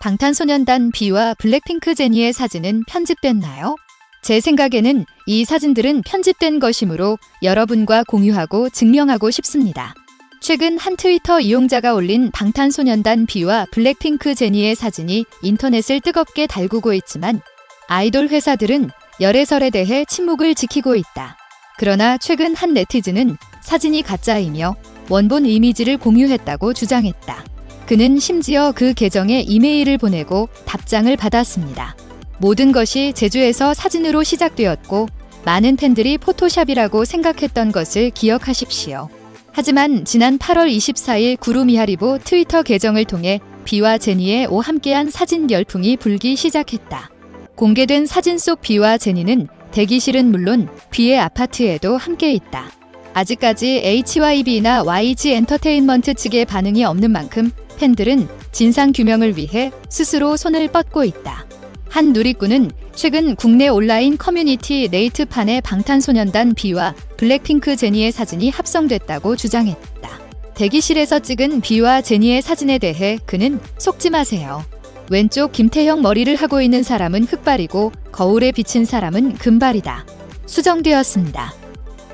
방탄소년단 B와 블랙핑크 제니의 사진은 편집됐나요? 제 생각에는 이 사진들은 편집된 것이므로 여러분과 공유하고 증명하고 싶습니다. 최근 한 트위터 이용자가 올린 방탄소년단 B와 블랙핑크 제니의 사진이 인터넷을 뜨겁게 달구고 있지만 아이돌 회사들은 열애설에 대해 침묵을 지키고 있다. 그러나 최근 한 네티즌은 사진이 가짜이며 원본 이미지를 공유했다고 주장했다. 그는 심지어 그 계정에 이메일을 보내고 답장을 받았습니다. 모든 것이 제주에서 사진으로 시작되었고 많은 팬들이 포토샵이라고 생각했던 것을 기억하십시오. 하지만 지난 8월 24일 구루미하리보 트위터 계정을 통해 비와 제니의 오 함께한 사진 열풍이 불기 시작했다. 공개된 사진 속 비와 제니는 대기실은 물론 비의 아파트에도 함께 있다. 아직까지 HYB나 YG 엔터테인먼트 측의 반응이 없는 만큼 팬들은 진상 규명을 위해 스스로 손을 뻗고 있다. 한 누리꾼은 최근 국내 온라인 커뮤니티 네이트판에 방탄소년단 비와 블랙핑크 제니의 사진이 합성됐다고 주장했다. 대기실에서 찍은 비와 제니의 사진에 대해 그는 속지 마세요. 왼쪽 김태형 머리를 하고 있는 사람은 흑발이고 거울에 비친 사람은 금발이다. 수정되었습니다.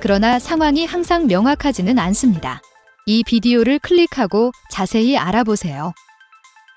그러나 상황이 항상 명확하지는 않습니다. 이 비디오를 클릭하고 자세히 알아보세요.